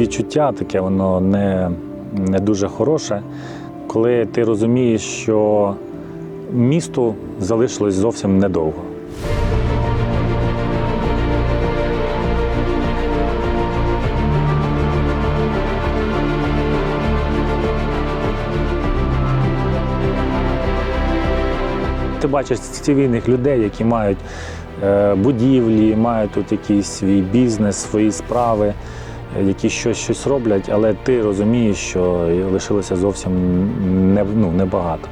відчуття таке, воно не, не дуже хороше, коли ти розумієш, що місту залишилось зовсім недовго. Ти бачиш цивільних людей, які мають е, будівлі, мають тут якийсь свій бізнес, свої справи, які щось, щось роблять, але ти розумієш, що лишилося зовсім не, ну, небагато.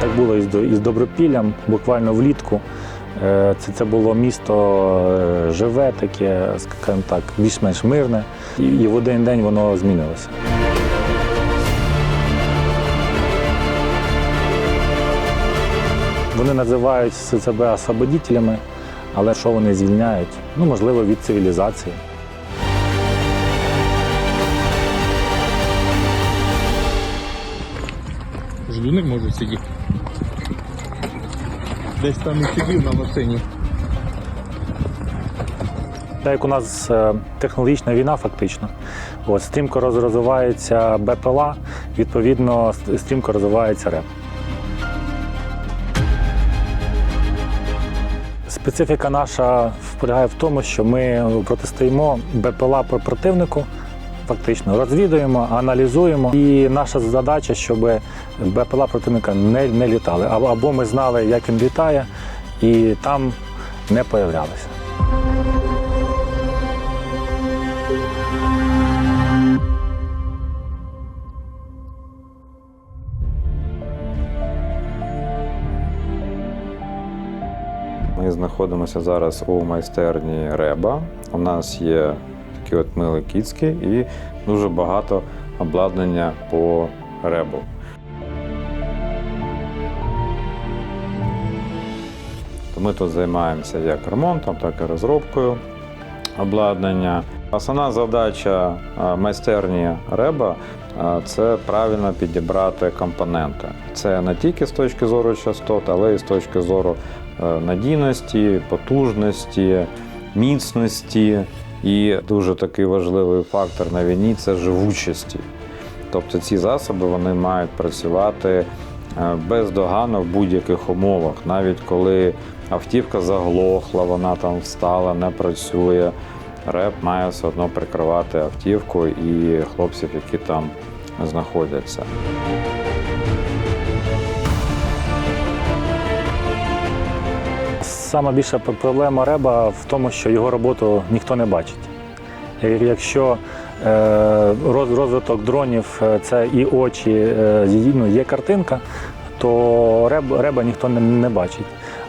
Так було і з, До- і Добропіллям, буквально влітку. Е, Це, це було місто е, живе, таке, скажімо так, більш-менш мирне, і в один день воно змінилося. Вони називають себе освободителями, але що вони звільняють? Ну, можливо, від цивілізації. Ждуни можуть сидіти. Десь там і сидів на машині. Так як у нас е, технологічна війна, фактично, от, стрімко роз- розвивається БПЛА, відповідно, стрімко розвивається РЕП. Специфіка наша полягає в тому, що ми протистоїмо БПЛА про- противнику, фактично розвідуємо, аналізуємо. І наша задача, щоб БПЛА противника не, не літали. Або ми знали, як він літає, і там не появлялися. Ми знаходимося зараз у майстерні Реба. У нас є такі от мили кіцькі і дуже багато обладнання по ребу. То ми тут займаємося як ремонтом, так і розробкою обладнання. Основна задача майстерні Реба це правильно підібрати компоненти. Це не тільки з точки зору частот, але й з точки зору е, надійності, потужності, міцності. І дуже такий важливий фактор на війні це живучості. Тобто ці засоби вони мають працювати е, бездоганно в будь-яких умовах, навіть коли автівка заглохла, вона там встала, не працює. Реп має все одно прикривати автівку і хлопців, які там знаходяться. Сама більша проблема Реба в тому, що його роботу ніхто не бачить. Якщо е, розвиток дронів е, це і очі, е, ну, є картинка, то реб, реба ніхто не, бачить.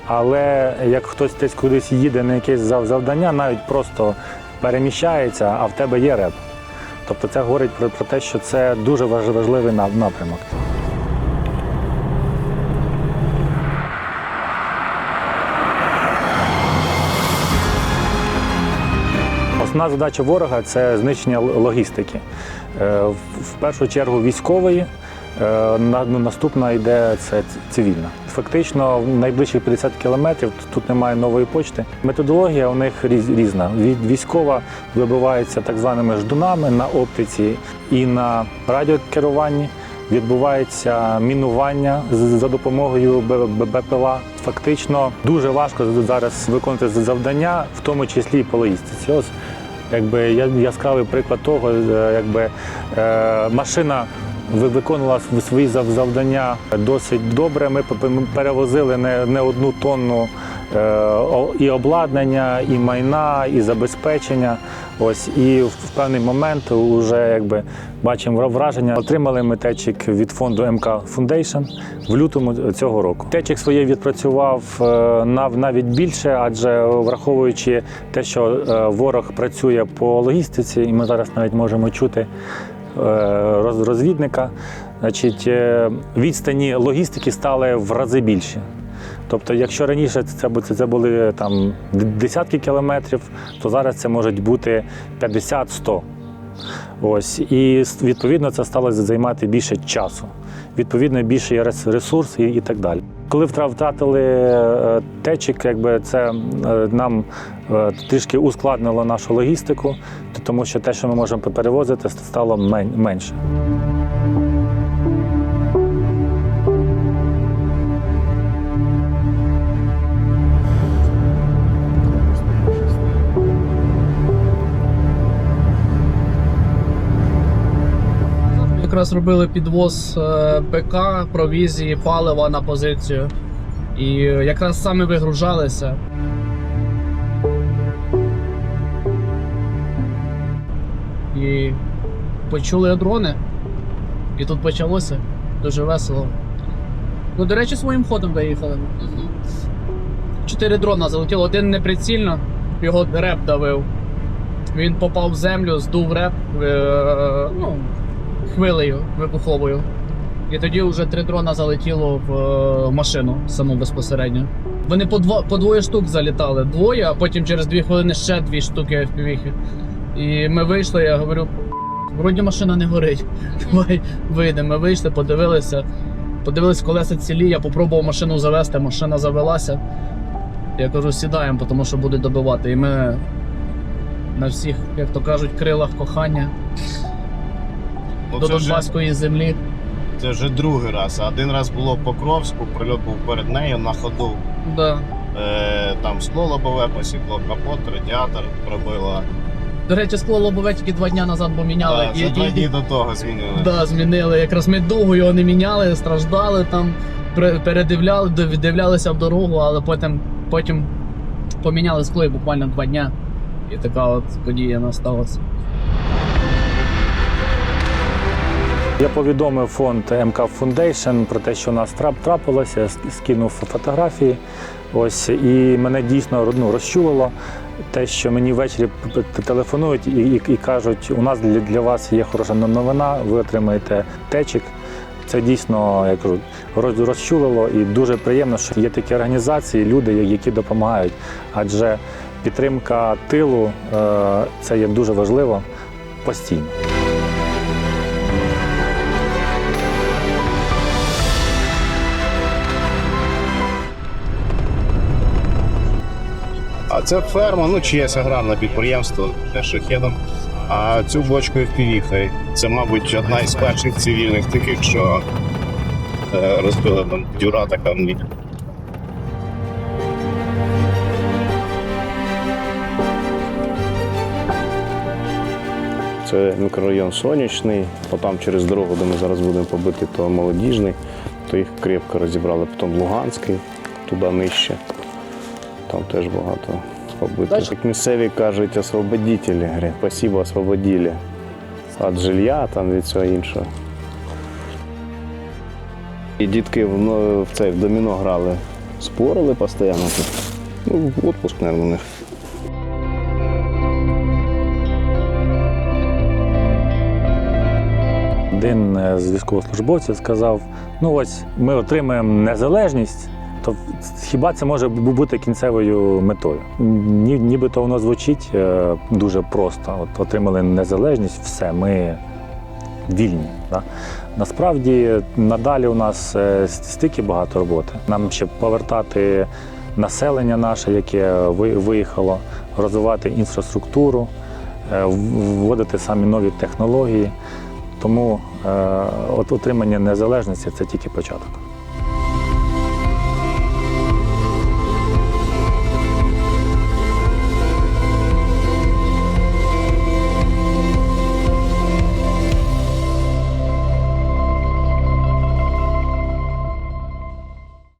Але як хтось десь кудись їде на якесь завдання, навіть просто переміщається, а в тебе є реб. Тобто це говорить про те, що це дуже важливий напрямок. Основна задача ворога це знищення логістики. Е, в- першу чергу військової, е, ну, наступна йде це цивільна. Фактично, в найближчих 50 кілометрів тут немає нової почти. Методологія у них різ- різна. Військова вибивається так званими ждунами на оптиці і на радіокеруванні. Відбувається мінування за допомогою БПЛА. Фактично дуже важко зараз виконувати завдання, в тому числі і по логістиці. Ось якби яскравий приклад того, е, якби е, машина ви- виконувала свої зав- завдання досить добре. Ми перевозили не, одну тонну і обладнання, і майна, і забезпечення. Ось і в певний момент вже якби бачимо враження. Отримали ми течик від фонду МК Foundation в лютому цього року. Течик своє відпрацював е, нав- навіть більше, адже враховуючи те, що е, ворог працює по логістиці, і ми зараз навіть можемо чути е, розвідника. Значить, е, відстані логістики стали в рази більші. Тобто, якщо раніше це, це, були там десятки кілометрів, то зараз це можуть бути 50-100. Ось і відповідно це стало займати більше часу. Відповідно, більше ресурс і, і так далі. Коли втратили е, течік, якби це е, нам е, трішки ускладнило нашу логістику, тому що те, що ми можемо перевозити, стало менше. Якраз робили підвоз е, БК, провізії, палива на позицію. І якраз саме вигружалися. І почули дрони. І тут почалося дуже весело. Ну, до речі, своїм ходом виїхали. Чотири дрона залетіло, один неприцільно, його реп давив. Він попав в землю, здув реп е, ну, хвилею вибуховою. І тоді вже три дрона залетіло в е, машину саму безпосередньо. Вони по, два, по двоє штук залітали. Двоє, а потім через дві хвилини ще дві штуки FPV. І ми вийшли, я говорю, вроді машина не горить. Давай вийдемо. Ми вийшли, подивилися. Подивились, колеса цілі, я попробував машину завести, машина завелася. Я кажу, сідаємо, тому що буде добивати. І ми на всіх, як то кажуть, крилах кохання Ну, до це, вже, Донбаської землі. це вже другий раз. А Один раз було в Покровську, прильот був перед нею на ходу. Да. Е, там скло лобове посікло, капот, радіатор пробило. До речі, скло лобове тільки два дні назад поміняли. Да, за два дні до того змінили. Да, змінили. Якраз ми довго його не міняли, страждали там, пре- передивляли, див- дивлялися в дорогу, але потім, потім поміняли скло і буквально два дня. І така от подія насталася. Я повідомив фонд МК Foundation про те, що у нас трап трапилося, я скинув фотографії. Ось і мене дійсно ну, розчулило те, що мені ввечері телефонують і, і, і кажуть, у нас для, для вас є хороша новина, ви отримаєте течік. Це дійсно, я кажу, роз- розчулило і дуже приємно, що є такі організації, люди, які допомагають. Адже підтримка тилу е, це є дуже важливо постійно. Це ферма, ну чиєсь аграрне підприємство, теж шахедом. А цю бочку впівіхай. Це, мабуть, одна із перших цивільних таких, що е, розбила там дюра така в. Це мікрорайон Сонячний, потім через дорогу, де ми зараз будемо побити, то молодіжний, то їх крепко розібрали. Потім Луганський, туди нижче. Там теж багато побито. Як місцеві кажуть, освободителі. Говорять, спасибо, освободили. Від жилья там від всього іншого. І дітки в, ну, в цей в доміно грали, спорили постійно тут. Ну, відпуск, мабуть, у них. Один е, з військовослужбовців сказав: ну ось ми отримаємо незалежність, то хіба це може бути кінцевою метою? Ні, нібито воно звучить е, дуже просто. От отримали незалежність, все, ми вільні. Да? Насправді надалі у нас е, стільки багато роботи. Нам ще повертати населення наше, яке виїхало, розвивати інфраструктуру, е, вводити самі нові технології. Тому е, от отримання незалежності це тільки початок.